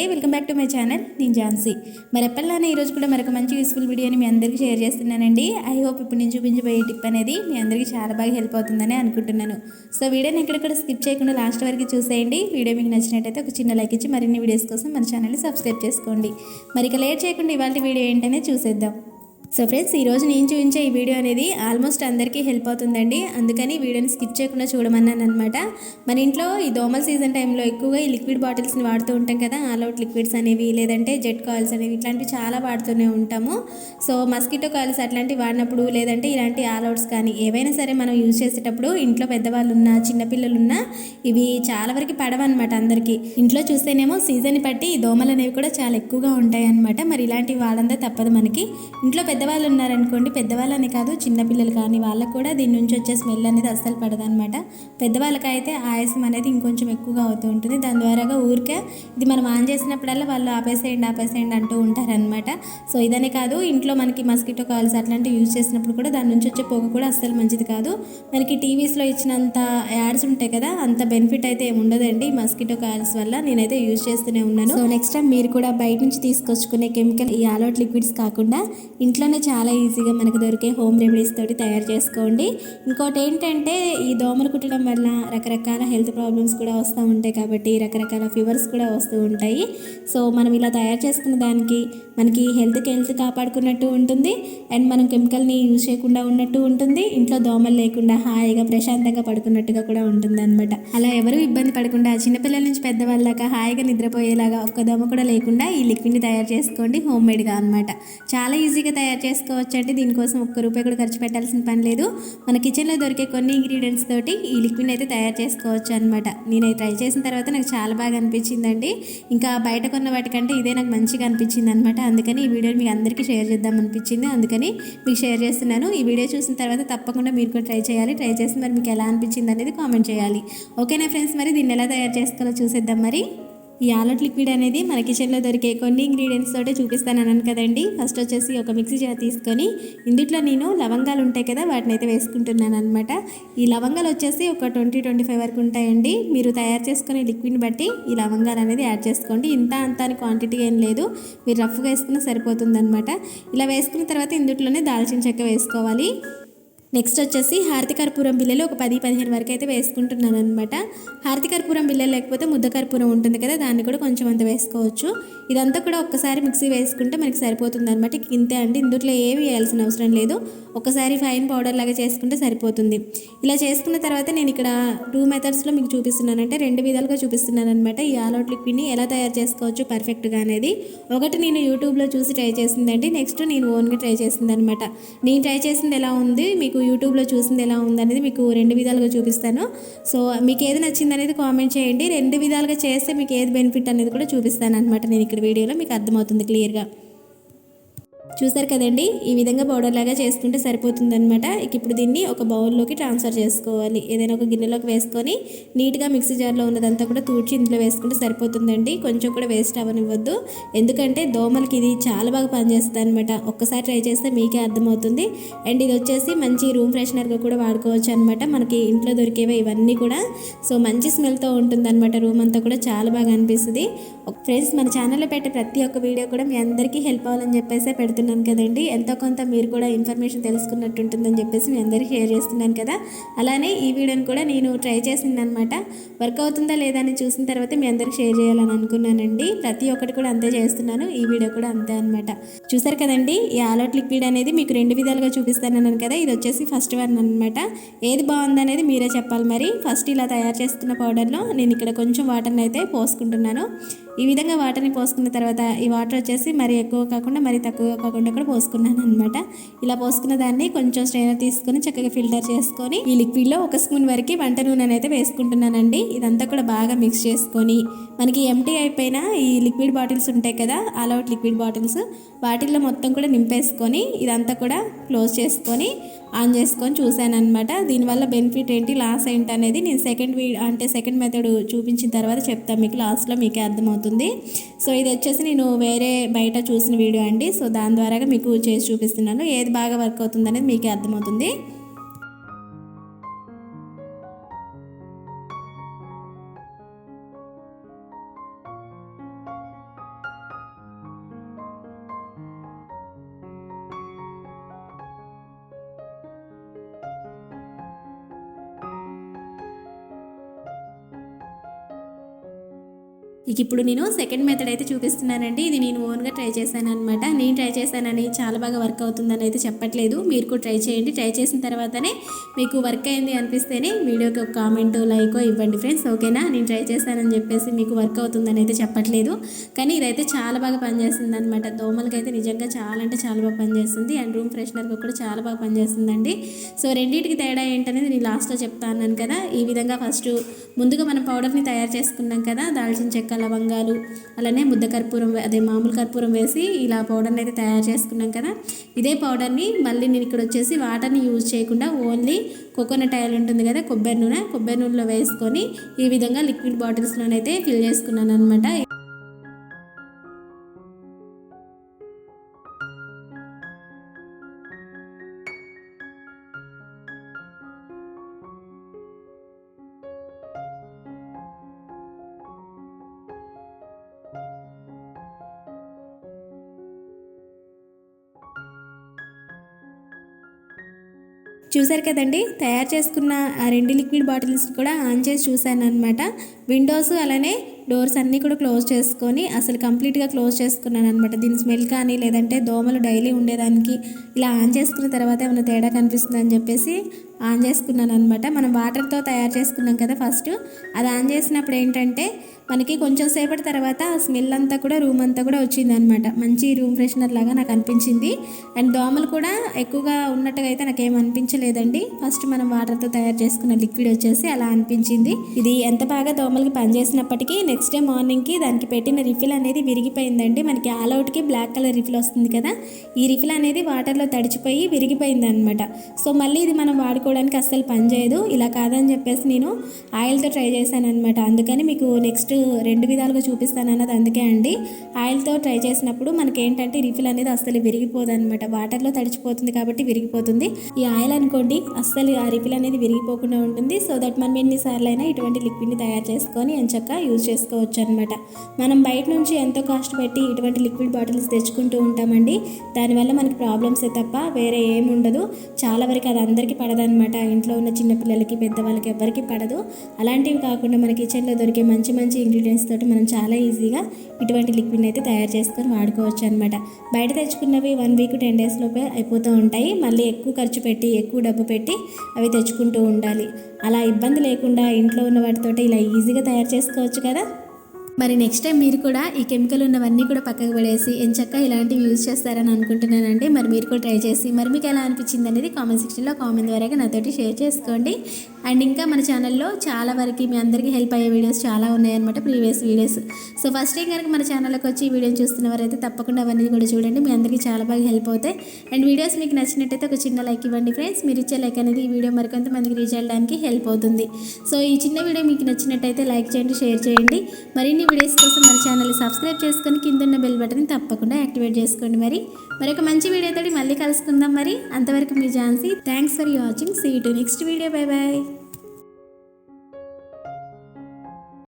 Namaste welcome back to my channel. నేను ఝాన్సీ. మరి ఎప్పటిలానే ఈరోజు కూడా మరొక మంచి యూస్ఫుల్ వీడియోని మీ అందరికీ షేర్ చేస్తున్నానండి. ఐ హోప్ ఇప్పుడు నేను చూపించబోయే టిప్ అనేది మీ అందరికీ చాలా బాగా హెల్ప్ అవుతుందని అనుకుంటున్నాను. సో వీడియోని ఎక్కడెక్కడ స్కిప్ చేయకుండా లాస్ట్ వరకు చూసేయండి. వీడియో మీకు నచ్చినట్టయితే ఒక చిన్న లైక్ ఇచ్చి మరిన్ని వీడియోస్ కోసం మన ఛానల్ని సబ్స్క్రైబ్ చేసుకోండి. మరి ఇక లేట్ చేయకుండా ఇవాళ వీడియో ఏంటనే చూసేద్దాం. సో ఫ్రెండ్స్ ఈరోజు నేను చూపించే ఈ వీడియో అనేది ఆల్మోస్ట్ అందరికీ హెల్ప్ అవుతుందండి. అందుకని వీడియోని స్కిప్ చేయకుండా చూడమన్నాను అనమాట మన ఇంట్లో ఈ దోమల సీజన్ టైంలో ఎక్కువగా ఈ లిక్విడ్ బాటిల్స్ని వాడుతూ ఉంటాం కదా ఆల్ అవుట్ లిక్విడ్స్ అనేవి లేదంటే జెట్ కాయిల్స్ అనేవి ఇట్లాంటివి చాలా వాడుతూనే ఉంటాము. సో మస్కిటో కాయిల్స్ అట్లాంటివి వాడినప్పుడు లేదంటే ఇలాంటి ఆల్ అవుట్స్ కానీ ఏవైనా సరే మనం యూజ్ చేసేటప్పుడు ఇంట్లో పెద్దవాళ్ళు ఉన్నా చిన్నపిల్లలు ఉన్నా ఇవి చాలా వరకు పడవన్నమాట అందరికీ. ఇంట్లో చూస్తేనేమో సీజన్ బట్టి ఈ దోమలు అనేవి కూడా చాలా ఎక్కువగా ఉంటాయి అనమాట మరి ఇలాంటివి వాడందే తప్పదు మనకి. ఇంట్లో పెద్ద పెద్దవాళ్ళు ఉన్నారనుకోండి పెద్దవాళ్ళని కాదు చిన్నపిల్లలు కానీ వాళ్ళకు కూడా దీని నుంచి వచ్చే స్మెల్ అనేది అస్సలు పడదనమాట పెద్దవాళ్ళకైతే ఆయాసం అనేది ఇంకొంచెం ఎక్కువగా అవుతూ ఉంటుంది. దాని ద్వారాగా ఊరికే ఇది మనం ఆన్ చేసినప్పుడల్లా వాళ్ళు ఆపేసేయండి ఆపేసేయండి అంటూ ఉంటారనమాట సో ఇదనే కాదు ఇంట్లో మనకి మస్కిటో కాల్స్ అట్లాంటివి యూజ్ చేసినప్పుడు కూడా దాని నుంచి వచ్చే పొగ కూడా అస్సలు మంచిది కాదు. మనకి టీవీస్లో ఇచ్చినంత యాడ్స్ ఉంటాయి కదా అంత బెనిఫిట్ అయితే ఏమి ఉండదండి ఈ మస్కిటో కాల్స్ వల్ల. నేనైతే యూజ్ చేస్తూనే ఉన్నాను. సో నెక్స్ట్ టైం మీరు కూడా బయట నుంచి తీసుకొచ్చుకునే కెమికల్ ఈ ఆల్అౌట్ లిక్విడ్స్ కాకుండా ఇంట్లో ఇంట్లోనే చాలా ఈజీగా మనకు దొరికే హోమ్ రెమెడీస్ తోటి తయారు చేసుకోండి. ఇంకోటి ఏంటంటే ఈ దోమలు కుట్టడం వల్ల రకరకాల హెల్త్ ప్రాబ్లమ్స్ కూడా వస్తూ ఉంటాయి కాబట్టి రకరకాల ఫీవర్స్ కూడా వస్తూ ఉంటాయి. సో మనం ఇలా తయారు చేసుకున్న దానికి మనకి హెల్త్కి హెల్త్ కాపాడుకున్నట్టు ఉంటుంది. అండ్ మనం కెమికల్ని యూజ్ చేయకుండా ఉన్నట్టు ఉంటుంది. ఇంట్లో దోమలు లేకుండా హాయిగా ప్రశాంతంగా పడుకున్నట్టుగా కూడా ఉంటుంది అనమాట అలా ఎవరు ఇబ్బంది పడకుండా చిన్నపిల్లల నుంచి పెద్దవాళ్ళ దాకా హాయిగా నిద్రపోయేలాగా ఒక్క దోమ కూడా లేకుండా ఈ లిక్విడ్ని తయారు చేసుకోండి హోమ్ మేడ్గా అనమాట చాలా ఈజీగా తయారు చేసుకోవచ్చు అంటే దీనికోసం ఒక్క రూపాయి కూడా ఖర్చు పెట్టాల్సిన పని లేదు. మన కిచెన్లో దొరికే కొన్ని ఇంగ్రీడియంట్స్ తోటి ఈ లిక్విడ్ని అయితే తయారు చేసుకోవచ్చు అనమాట నేను ట్రై చేసిన తర్వాత నాకు చాలా బాగా అనిపించిందండి. ఇంకా బయట కొన్న వాటికంటే ఇదే నాకు మంచిగా అనిపించింది అనమాట అందుకని ఈ వీడియోని మీకు అందరికీ షేర్ చేద్దాం అనిపించింది. అందుకని మీకు షేర్ చేస్తున్నాను. ఈ వీడియో చూసిన తర్వాత తప్పకుండా మీరు కూడా ట్రై చేయాలి. ట్రై చేసి మరి మీకు ఎలా అనిపించింది అనేది కామెంట్ చేయాలి. ఓకేనా ఫ్రెండ్స్ మరి దీన్ని ఎలా తయారు చేసుకోవాలో చూసేద్దాం మరి. ఈ ఆలట్ లిక్విడ్ అనేది మన కిచెన్లో దొరికే కొన్ని ఇంగ్రీడియంట్స్ తోటే చూపిస్తాను అన్నాను కదండి. ఫస్ట్ వచ్చేసి ఒక మిక్సీ జార్ తీసుకొని ఇందుట్లో నేను లవంగాలు ఉంటాయి కదా వాటిని అయితే వేసుకుంటున్నాను అనమాట ఈ లవంగాలు వచ్చేసి ఒక ట్వంటీ ట్వంటీ ఫైవ్ వరకు ఉంటాయండి. మీరు తయారు చేసుకునే లిక్విడ్ని బట్టి ఈ లవంగాలు అనేది యాడ్ చేసుకోండి. ఇంత అంత అని క్వాంటిటీ ఏం లేదు. మీరు రఫ్గా వేసుకున్న సరిపోతుంది అనమాట ఇలా వేసుకున్న తర్వాత ఇందుట్లోనే దాల్చిన చెక్క వేసుకోవాలి. నెక్స్ట్ వచ్చేసి హారతి కర్పూరం బిల్లలు ఒక పది పదిహేను వరకు అయితే వేసుకుంటున్నాను అనమాట హారతి కర్పూరం బిల్లలు లేకపోతే ముద్ద కర్పూరం ఉంటుంది కదా దాన్ని కూడా కొంచెం అంత వేసుకోవచ్చు. ఇదంతా కూడా ఒక్కసారి మిక్సీ వేసుకుంటే మనకి సరిపోతుంది అనమాట ఇంతే అండి ఇందులో ఏవి వేయాల్సిన అవసరం లేదు. ఒకసారి ఫైన్ పౌడర్ లాగా చేసుకుంటే సరిపోతుంది. ఇలా చేసుకున్న తర్వాత నేను ఇక్కడ టూ మెథడ్స్లో మీకు చూపిస్తున్నాను అంటే రెండు విధాలుగా చూపిస్తున్నాను అనమాట ఈ ఆల్ అవుట్ లిక్విడ్ని ఎలా తయారు చేసుకోవచ్చు పర్ఫెక్ట్గా అనేది. ఒకటి నేను యూట్యూబ్లో చూసి ట్రై చేసిందండి నెక్స్ట్ నేను ఓన్గా ట్రై చేసింది అనమాట నేను ట్రై చేసింది ఎలా ఉంది మీకు యూట్యూబ్లో చూసింది ఎలా ఉంది అనేది మీకు రెండు విధాలుగా చూపిస్తాను. సో మీకు ఏది నచ్చింది అనేది కామెంట్ చేయండి. రెండు విధాలుగా చేస్తే మీకు ఏది బెనిఫిట్ అనేది కూడా చూపిస్తాను అనమాట నేను ఇక్కడ వీడియోలో. మీకు అర్థమవుతుంది క్లియర్గా. చూసారు కదండి? ఈ విధంగా పౌడర్ లాగా చేసుకుంటే సరిపోతుందన్నమాట. ఇక ఇప్పుడు దీన్ని ఒక బౌల్లోకి ట్రాన్స్ఫర్ చేసుకోవాలి. ఏదైనా ఒక గిన్నెలోకి వేసుకొని నీట్గా మిక్సీ జార్లో ఉన్నదంతా కూడా తూడ్చి ఇందులో వేసుకుంటే సరిపోతుందండి. కొంచెం కూడా వేస్ట్ అవ్వనివ్వద్దు. ఎందుకంటే దోమలకి ఇది చాలా బాగా పనిచేస్తుంది అనమాట ఒక్కసారి ట్రై చేస్తే మీకే అర్థమవుతుంది. అండ్ ఇది వచ్చేసి మంచి రూమ్ ఫ్రెషనర్గా కూడా వాడుకోవచ్చు అనమాట మనకి ఇంట్లో దొరికేవి ఇవన్నీ కూడా. సో మంచి స్మెల్తో ఉంటుంది అనమాట రూమ్ అంతా కూడా చాలా బాగా అనిపిస్తుంది. ఫ్రెండ్స్ మన ఛానల్లో పెట్టే ప్రతి ఒక్క వీడియో కూడా మీ అందరికీ హెల్ప్ అవ్వాలని చెప్పేసి పెడుతున్నాను కదండి. ఎంతో కొంత మీరు కూడా ఇన్ఫర్మేషన్ తెలుసుకున్నట్టు ఉంటుందని చెప్పేసి మీ అందరికీ షేర్ చేస్తున్నాను కదా. అలానే ఈ వీడియోని కూడా నేను ట్రై చేసింది అనమాట వర్క్ అవుతుందా లేదా అని చూసిన తర్వాత మీ అందరికి షేర్ చేయాలని అనుకున్నానండి. ప్రతి ఒక్కటి కూడా అంతే చేస్తున్నాను. ఈ వీడియో కూడా అంతే అనమాట. చూసారు కదండి ఈ ఆల్అౌట్ లిక్విడ్ అనేది మీకు రెండు విధాలుగా చూపిస్తానన్నాను కదా. ఇది వచ్చేసి ఫస్ట్ వన్ అనమాట. ఏది బాగుంది అనేది మీరే చెప్పాలి మరి. ఫస్ట్ ఇలా తయారు చేసుకున్న పౌడర్లో నేను ఇక్కడ కొంచెం వాటర్ని అయితే పోసుకుంటున్నాను. ఈ విధంగా వాటర్ని పోసుకున్న తర్వాత ఈ వాటర్ వచ్చేసి మరి ఎక్కువ కాకుండా మరి తక్కువ కాకుండా కూడా పోసుకున్నాను అనమాట ఇలా పోసుకున్న దాన్ని కొంచెం స్ట్రైనర్ తీసుకొని చక్కగా ఫిల్టర్ చేసుకొని ఈ లిక్విడ్లో ఒక స్పూన్ వరకు వంట నూనె అయితే వేసుకుంటున్నానండి. ఇదంతా కూడా బాగా మిక్స్ చేసుకొని మనకి ఎంటీ అయిపోయిన ఈ లిక్విడ్ బాటిల్స్ ఉంటాయి కదా ఆల్ అవుట్ లిక్విడ్ బాటిల్స్ వాటిల్లో మొత్తం కూడా నింపేసుకొని ఇదంతా కూడా క్లోజ్ చేసుకొని ఆన్ చేసుకొని చూశాను అనమాట దీనివల్ల బెనిఫిట్ ఏంటి లాస్ ఏంటి అనేది నేను సెకండ్ వీ అంటే సెకండ్ మెథడ్ చూపించిన తర్వాత చెప్తాను మీకు లాస్ట్లో మీకే అర్థమవుతుంది. సో ఇది వచ్చేసి నేను వేరే బయట చూసిన వీడియో అండి. సో దాని ద్వారా మీకు చేసి చూపిస్తున్నాను. ఏది బాగా వర్క్ అవుతుంది అనేది మీకే అర్థమవుతుంది. ఇక ఇప్పుడు నేను సెకండ్ మెథడ్ అయితే చూపిస్తున్నానండి. ఇది నేను ఓన్గా ట్రై చేశాను అనమాట నేను ట్రై చేశానని చాలా బాగా వర్క్ అవుతుందని అయితే చెప్పట్లేదు. మీరు కూడా ట్రై చేయండి. ట్రై చేసిన తర్వాతనే మీకు వర్క్ అయింది అనిపిస్తేనే వీడియోకి ఒక కామెంట్ లైక్ ఇవ్వండి ఫ్రెండ్స్ ఓకేనా? నేను ట్రై చేశానని చెప్పేసి మీకు వర్క్ అవుతుందని అయితే చెప్పట్లేదు. కానీ ఇదైతే చాలా బాగా పనిచేస్తుంది అనమాట దోమలకైతే నిజంగా చాలా అంటే చాలా బాగా పనిచేస్తుంది. అండ్ రూమ్ ఫ్రెషనర్కి కూడా చాలా బాగా పనిచేస్తుందండి. సో రెండింటికి తేడా ఏంటనేది నేను లాస్ట్లో చెప్తా అన్నాను కదా. ఈ విధంగా ఫస్ట్ ముందుగా మనం పౌడర్ని తయారు చేసుకున్నాం కదా దాల్చిన చెక్క లవంగాలు అలానే ముద్ద కర్పూరం అదే మామూలు కర్పూరం వేసి ఇలా పౌడర్ని అయితే తయారు చేసుకున్నాం కదా. ఇదే పౌడర్ని మళ్ళీ నేను ఇక్కడ వచ్చేసి వాటర్ని యూజ్ చేయకుండా ఓన్లీ కోకోనట్ ఆయిల్ ఉంటుంది కదా కొబ్బరి నూనె కొబ్బరి నూనెలో వేసుకొని ఈ విధంగా లిక్విడ్ బాటిల్స్లోనైతే ఫిల్ చేసుకున్నాను అనమాట చూసారు కదండి? తయారు చేసుకున్న ఆ రెండు లిక్విడ్ బాటిల్స్ కూడా ఆన్ చేసి చూశాను అనమాట విండోస్ అలానే డోర్స్ అన్నీ కూడా క్లోజ్ చేసుకొని అసలు కంప్లీట్గా క్లోజ్ చేసుకున్నాను అనమాట దీని స్మెల్ కానీ లేదంటే దోమలు డైలీ ఉండేదానికి ఇలా ఆన్ చేసుకున్న తర్వాత ఏమైనా తేడా కనిపిస్తుంది అని చెప్పేసి ఆన్ చేసుకున్నాను అనమాట మనం వాటర్తో తయారు చేసుకున్నాం కదా ఫస్ట్. అది ఆన్ చేసినప్పుడు ఏంటంటే మనకి కొంచెం సేపటి తర్వాత ఆ స్మెల్ అంతా కూడా రూమ్ అంతా కూడా వచ్చింది అనమాట మంచి రూమ్ ఫ్రెషనర్ లాగా నాకు అనిపించింది. అండ్ దోమలు కూడా ఎక్కువగా ఉన్నట్టుగా అయితే నాకు ఏం అనిపించలేదండి. ఫస్ట్ మనం వాటర్తో తయారు చేసుకున్న లిక్విడ్ వచ్చేసి అలా అనిపించింది. ఇది ఎంత బాగా దోమలకి పనిచేసినప్పటికీ నెక్స్ట్ డే మార్నింగ్కి దానికి పెట్టిన రిఫిల్ అనేది విరిగిపోయిందండి. మనకి ఆల్ అవుట్కి బ్లాక్ కలర్ రిఫిల్ వస్తుంది కదా ఈ రిఫిల్ అనేది వాటర్లో తడిచిపోయి విరిగిపోయింది అనమాట సో మళ్ళీ ఇది మనం వాడుకోవడానికి అస్సలు పనిచేయదు ఇలా కాదని చెప్పేసి నేను ఆయిల్తో ట్రై చేశాను అనమాట అందుకని మీకు నెక్స్ట్ రెండు విధాలుగా చూపిస్తాను అన్నది అందుకే అండి. ఆయిల్తో ట్రై చేసినప్పుడు మనకి ఏంటంటే రిఫిల్ అనేది అస్సలు విరిగిపోదు అనమాట వాటర్లో తడిచిపోతుంది కాబట్టి విరిగిపోతుంది. ఈ ఆయిల్ అనుకోండి అస్సలు ఆ రిఫిల్ అనేది విరిగిపోకుండా ఉంటుంది. సో దట్ మనం ఎన్నిసార్లైనా అయినా ఇటువంటి లిక్విడ్ని తయారు చేసుకొని ఎంచక్క యూజ్ చేసుకోవచ్చు అనమాట మనం బయట నుంచి ఎంతో కాస్ట్ పెట్టి ఇటువంటి లిక్విడ్ బాటిల్స్ తెచ్చుకుంటూ ఉంటామండి. దానివల్ల మనకి ప్రాబ్లమ్స్ తప్ప వేరే ఏమి ఉండదు. చాలా వరకు అది అందరికీ పడదనమాట ఇంట్లో ఉన్న చిన్నపిల్లలకి పెద్దవాళ్ళకి ఎవరికి పడదు. అలాంటివి కాకుండా మన కిచెన్లో దొరికే మంచి మంచి ఇంగ్రీడియంట్స్ తోటి మనం చాలా ఈజీగా ఇటువంటి లిక్విడ్ని అయితే తయారు చేసుకొని వాడుకోవచ్చు అనమాట బయట తెచ్చుకున్నవి వన్ వీక్ టెన్ డేస్ లోపే అయిపోతూ ఉంటాయి. మళ్ళీ ఎక్కువ ఖర్చు పెట్టి ఎక్కువ డబ్బు పెట్టి అవి తెచ్చుకుంటూ ఉండాలి. అలా ఇబ్బంది లేకుండా ఇంట్లో ఉన్న వాటితోటి ఇలా ఈజీగా తయారు చేసుకోవచ్చు కదా? మరి నెక్స్ట్ టైం మీరు కూడా ఈ కెమికల్ ఉన్నవన్నీ కూడా పక్కకు పడేసి ఎంచక్క ఇలాంటివి యూజ్ చేస్తారని అనుకుంటున్నానండి మరి మీరు కూడా ట్రై చేసి మరి మీకు ఎలా అనిపించింది అనేది కామెంట్ సెక్షన్లో కామెంట్ ద్వారా నాతోటి షేర్ చేసుకోండి. అండ్ ఇంకా మన ఛానల్లో చాలా వరకు మీ అందరికీ హెల్ప్ అయ్యే వీడియోస్ చాలా ఉన్నాయన్నమాట previous videos. So first time కనుక మన ఛానల్కి వచ్చి ఈ వీడియోని చూస్తున్న వారైతే తప్పకుండా అవన్నీ కూడా చూడండి. మీ అందరికీ చాలా బాగా హెల్ప్ అవుతాయి. అండ్ వీడియోస్ మీకు నచ్చినట్టయితే ఒక చిన్న లైక్ ఇవ్వండి ఫ్రెండ్స్. మీరు ఇచ్చే లైక్ అనేది ఈ వీడియో మరికొంతమందికి రీచ్ అవ్వడానికి హెల్ప్ అవుతుంది. సో ఈ చిన్న వీడియో మీకు నచ్చినట్టయితే లైక్ చేయండి షేర్ చేయండి. మరిన్ని వీడియోస్ కోసం మన ఛానల్ని సబ్స్క్రైబ్ చేసుకొని కింద బెల్ బటన్ తప్పకుండా యాక్టివేట్ చేసుకోండి మరి. మరొక మంచి వీడియోతో మళ్ళీ కలుసుకుందాం మరి. అంతవరకు మీ Jhansi. Thanks for watching. See to next video. Bye bye